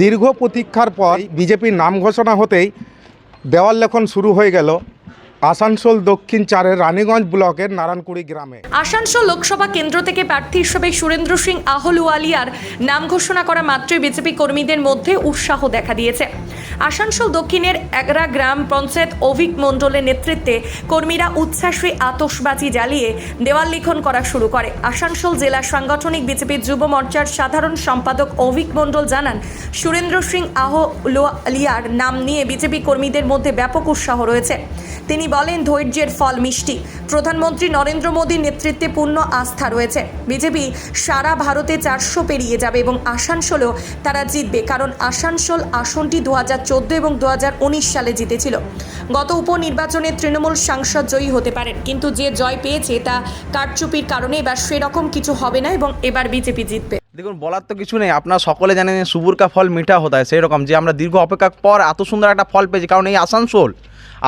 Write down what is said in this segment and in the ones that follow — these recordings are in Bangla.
দীর্ঘ প্রতীক্ষার পর বিজেপির নাম ঘোষণা হতেই দেওয়াল লেখন শুরু হয়ে গেল। আসানসোল দক্ষিণ চারের রানীগঞ্জ ব্লকের নারায়ণকুড়ি গ্রামে। আসানসোল লোকসভা কেন্দ্র থেকে প্রার্থী হিসেবে সুরেন্দ্র সিং আহলুয়ালিয়ার নাম ঘোষণা করা মাত্রই বিজেপি কর্মীদের মধ্যে উৎসাহ দেখা দিয়েছে। আসানসোল দক্ষিণের এগরা গ্রাম পঞ্চায়েত অভিক মণ্ডলের নেতৃত্বে কর্মীরা উচ্ছ্বাসে আতশবাজি জ্বালিয়ে দেওয়াল লিখন করা শুরু করে। আসানসোল জেলা সাংগঠনিক বিজেপির যুব মোর্চার সাধারণ সম্পাদক অভিক মণ্ডল জানান, সুরেন্দ্র সিং আহলুয়ালিয়ার নাম নিয়ে বিজেপি কর্মীদের মধ্যে ব্যাপক উৎসাহ রয়েছে। তিনি বলেন ধৈর্যের ফল মিষ্টি। প্রধানমন্ত্রী নরেন্দ্র মোদীর নেতৃত্বে পূর্ণ আস্থা রয়েছে। বিজেপি সারা ভারতে চারশো পেরিয়ে যাবে এবং আসানসোলেও তারা জিতবে, কারণ আসানসোল আসনটি দু হাজার চোদ্দ এবং দু হাজার উনিশ সালে জিতেছিল। গত উপনির্বাচনে তৃণমূল সাংসদ জয়ী হতে পারেন, কিন্তু যে জয় পেয়েছে তা কারচুপির কারণে এবার সেরকম কিছু হবে না এবং এবার বিজেপি জিতবে। দেখুন, বলার তো কিছু নেই। আপনারা সকলে জানেন সুবুর কা ফল মিঠা হতা হয় সেই রকম যে আমরা দীর্ঘ অপেক্ষার পর এত সুন্দর একটা ফল পেয়েছি, কারণ এই আসানসোল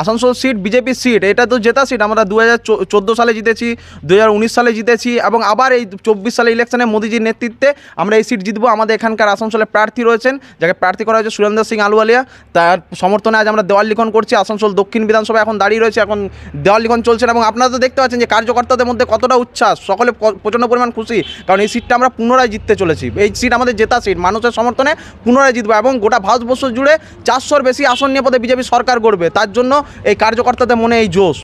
আসানসোল সিট বিজেপির সিট, এটা তো জেতা সিট। আমরা দু হাজার চোদ্দ সালে জিতেছি দু হাজার উনিশ সালে জিতেছি, এবং আবার এই চব্বিশ সালে ইলেকশনে মোদিজির নেতৃত্বে আমরা এই সিট জিতবো। আমাদের এখানকার আসানসোলে প্রার্থী রয়েছেন, যাকে প্রার্থী করা হয়েছে সুরেন্দ্র সিং আলুয়ালিয়া তার সমর্থনে আজ আমরা দেওয়াল লিখন করছি। আসানসোল দক্ষিণ বিধানসভা এখন দাঁড়িয়ে রয়েছে, এখন দেওয়াল লিখন চলছে এবং আপনারা তো দেখতে পাচ্ছেন যে কার্যকর্তাদের মধ্যে কতটা উচ্ছ্বাস, সকলে প্রচণ্ড পরিমাণ খুশি, কারণ এই সিটটা আমরা পুনরায় জিততে চলেছি। এই সিট আমাদের জেতা সিট, মানুষের সমর্থনে পুনরায় জিতবো, এবং গোটা ভারতবর্ষ জুড়ে চারশোর বেশি আসন নিয়ে পদে বিজেপি সরকার গড়বে। তার জন্য এই কার্যকর্তাদের মনে এই জোশ।